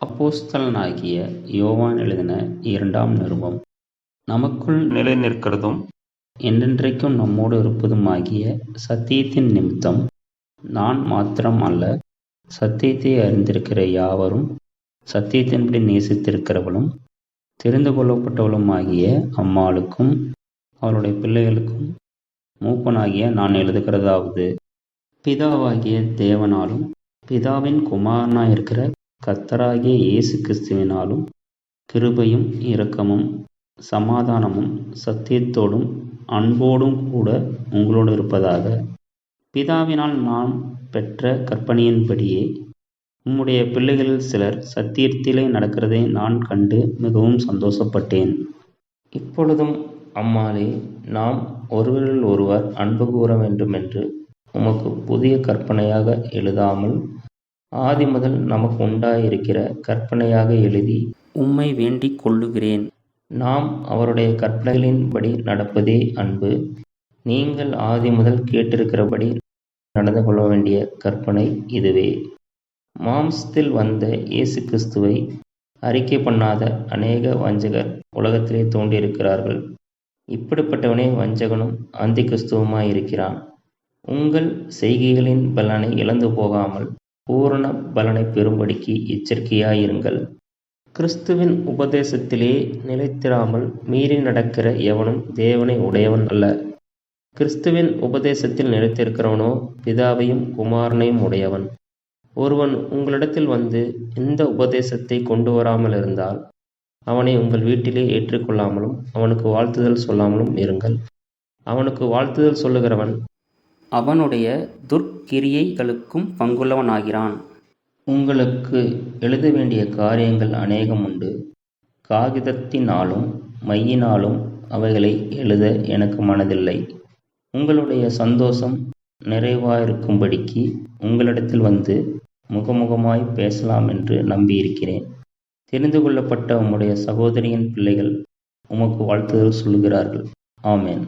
அப்போஸ்தலனாகிய யோவான் எழுதின இரண்டாம் நிருபம். நமக்குள் நிலை நிற்கிறதும் என்றென்றைக்கும் நம்மோடு இருப்பதுமாகிய சத்தியத்தின் நிமித்தம் நான் மாத்திரம் அல்ல சத்தியத்தை அறிந்திருக்கிற யாவரும் சத்தியத்தின்படி நேசித்திருக்கிறவளும் தெரிந்து கொள்ளப்பட்டவளுமாகிய அம்மாளுக்கும் அவளுடைய பிள்ளைகளுக்கும் மூப்பனாகிய நான் எழுதுகிறதாவது. பிதாவாகிய தேவனாலும் பிதாவின் குமாரனாயிருக்கிற கர்த்தராகிய இயேசு கிறிஸ்துவினாலும் கிருபையும் இரக்கமும் சமாதானமும் சத்தியத்தோடும் அன்போடும் கூட உங்களோடு இருப்பதாக. பிதாவினால் நான் பெற்ற கற்பனையின்படியே உம்முடைய பிள்ளைகளில் சிலர் சத்தியத்திலே நடக்கிறதை நான் கண்டு மிகவும் சந்தோஷப்பட்டேன். இப்பொழுதும் அம்மாளே நாம் ஒருவரில் ஒருவர் அன்பு கூற வேண்டும் என்று உமக்கு புதிய கற்பனையாக எழுதாமல் ஆதி முதல் நமக்கு உண்டாயிருக்கிற கற்பனையாக எழுதி உம்மை வேண்டிக் கொள்ளுகிறேன். நாம் அவருடைய கற்பனைகளின்படி நடப்பதே அன்பு. நீங்கள் ஆதி முதல் கேட்டிருக்கிறபடி நடந்து கொள்ள வேண்டிய கற்பனை இதுவே. மாம்சத்தில் வந்த இயேசு கிறிஸ்துவை அறிக்கை பண்ணாத அநேக வஞ்சகர் உலகத்திலே தோன்றியிருக்கிறார்கள். இப்படிப்பட்டவனே வஞ்சகனும் அந்தி கிறிஸ்துவுமாயிருக்கிறான் உங்கள் செய்கைகளின் பலனை இழந்து போகாமல் பூரண பலனை பெறும்படிக்கு எச்சரிக்கையாயிருங்கள். கிறிஸ்துவின் உபதேசத்திலே நிலைத்திராமல் மீறி நடக்கிற எவனும் தேவனை உடையவன் அல்ல. கிறிஸ்துவின் உபதேசத்தில் நிலைத்திருக்கிறவனோ பிதாவையும் குமாரனையும் உடையவன். ஒருவன் உங்களிடத்தில் வந்து இந்த உபதேசத்தை கொண்டு வராமல் இருந்தால் அவனை உங்கள் வீட்டிலே ஏற்றுக்கொள்ளாமலும் அவனுக்கு வாழ்த்துதல் சொல்லாமலும் இருங்கள். அவனுக்கு வாழ்த்துதல் சொல்லுகிறவன் அவனுடைய துர்க்கிரியைகளுக்கும் பங்குள்ளவனாகிறான். உங்களுக்கு எழுத வேண்டிய காரியங்கள் அநேகம் உண்டு. காகிதத்தினாலும் மையினாலும் அவைகளை எழுத எனக்கு மனதில்லை. உங்களுடைய சந்தோஷம் நிறைவாயிருக்கும்படிக்கு உங்களிடத்தில் வந்து முகமுகமாய் பேசலாம் என்று நம்பியிருக்கிறேன். தெரிந்து கொள்ளப்பட்ட உம்முடைய சகோதரியின் பிள்ளைகள் உமக்கு வாழ்த்துதல் சொல்லுகிறார்கள். ஆமேன்.